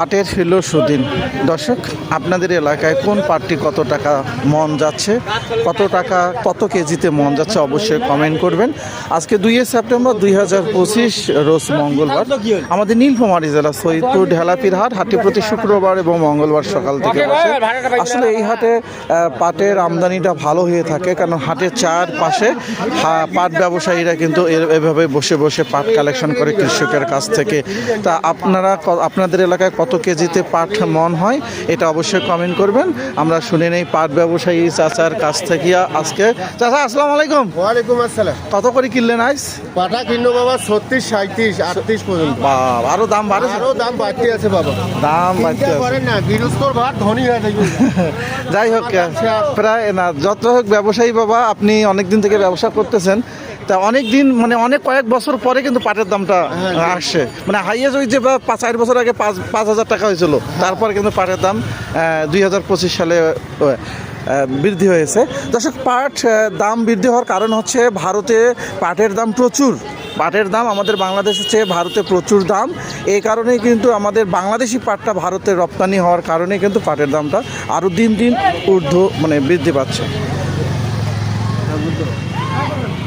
পাটের ছিল সুদিন। দর্শক আপনাদের এলাকায় কোন পাটটি কত টাকা মন যাচ্ছে কত টাকা কত কেজিতে মন যাচ্ছে অবশ্যই কমেন্ট করবেন। আজকে দুই সেপ্টেম্বর দুই হাজার পঁচিশ রোজ মঙ্গলবার। আমাদের নীলফামারী জেলা সৈয়দপুর ঢেলাপির হাট হাটটি প্রতি শুক্রবার এবং মঙ্গলবার সকাল থেকে বসে। আসলে এই হাটে পাটের আমদানিটা ভালো হয়ে থাকে কারণ হাটের চার পাশে পাট ব্যবসায়ীরা কিন্তু এভাবে বসে বসে পাট কালেকশন করে কৃষকের কাছ থেকে। তা আপনারা আপনাদের এলাকায় কত কেজিতে পাট মন হয় এটা অবশ্যই কমেন্ট করবেন। আমরা শুনে নেই পাট ব্যবসায়ী চাচার কাছ থেকে আজকে। চাচা আসসালামু আলাইকুম। ওয়ালাইকুম আসসালাম। কত করে কিনলেন আইস? পাটা কিনলো বাবা ছত্রিশ সাঁত্রিশ আটত্রিশ পর্যন্ত। বাবা আরও দাম বাড়েছে? আরও দাম বাড়তে আছে বাবা। দাম বাড়তে। করেন না গৃহস্থর ভাত ধনী হয়ে যাই হোক প্রায় না যত হোক ব্যবসায়ী বাবা আপনি অনেক দিন থেকে ব্যবসা করতেছেন। তা অনেক দিন মানে অনেক কয়েক বছর পরে কিন্তু পাটের দামটা আসছে মানে হাইয়েস্ট ওই যে বা পাঁচ চার বছর আগে পাঁচ পাঁচ হাজার টাকা হয়েছিল। তারপর কিন্তু পাটের দাম দুই হাজার পঁচিশ সালে বৃদ্ধি হয়েছে। দর্শক, পাট দাম বৃদ্ধি হওয়ার কারণ হচ্ছে ভারতে পাটের দাম প্রচুর। পাটের দাম আমাদের বাংলাদেশের চেয়ে ভারতে প্রচুর দাম। এই কারণেই কিন্তু আমাদের বাংলাদেশি পাটটা ভারতে রপ্তানি হওয়ার কারণে কিন্তু পাটের দামটা আরও দিন দিন ঊর্ধ্ব মানে বৃদ্ধি পাচ্ছে।